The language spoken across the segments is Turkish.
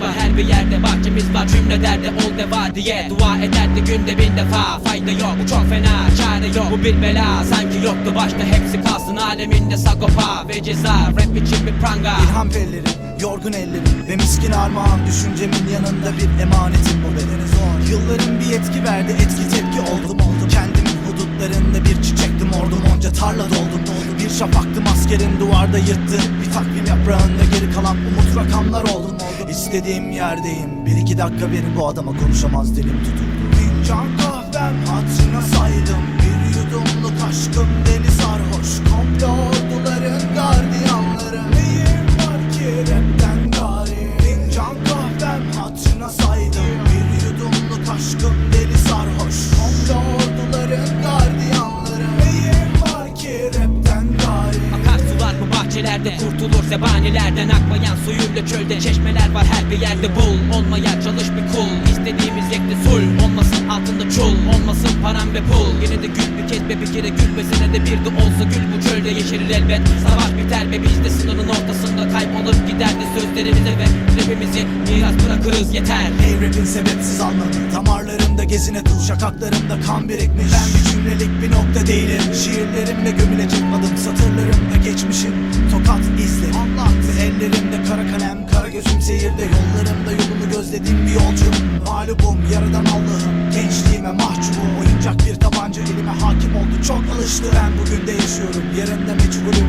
var Her bir yerde bahçemiz var cümle derde ol deva diye. Dua ederdi günde bin defa Fayda yok bu çok fena çare yok Bu bir bela sanki yoktu başta hepsi kalsın Aleminde sagopa ve ceza. Rap için bir pranga. İlham pellerim, yorgun ellerim Ve miskin armağan düşüncemin yanında bir emanetim bu bedeni zor. Yılların bir yetki verdi etki tepki oldum oldum. Kendimin hudutlarında bir çiçektim ordum onca tarla doldum Bir şafaktım askerin duvarda yırttı. Bir takvim yaprağında geri kalan umut rakamlar oldum İstediğim yerdeyim. Bir iki dakika verin bu adama konuşamaz dilim tutuldu. Fincan kahvem hatırına saydım. Bir yudumluk aşkım Bahçelerde kurtulur zebanilerden Akmayan suyuyla çölde. Çeşmeler var her bir yerde bul Olmaya çalış bir kul. İstediğimiz yekte sul Olmasın altında çul. Olmasın param ve pul. Yine de gül bir kez be bir kere gül ve senede bir de olsa gül. Bu çölde yeşerir elbet Savaş biter ve biz de sınırın ortasında kaybolup gider de sözlerimize ve rapimizi miras bırakırız. Yeter. Hey rapin sebepsiz anlamı Gezine dul şakaklarımda kan birikmiş. Ben bir cümlelik bir nokta değilim. Şiirlerimle gömülecek adım Satırlarımda geçmişin tokat izleri Anlattı ellerimde kara kalem. Kara gözüm seyirde yollarımda yolumu gözlediğim bir yolcum. Mağlubum yaradan Allah'ım. Gençliğime mahcubum. Oyuncak bir tabanca elime hakim oldu. Çok alıştı. Ben bugün de yaşıyorum. Yarın da meçhulüm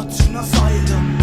hatırına saydım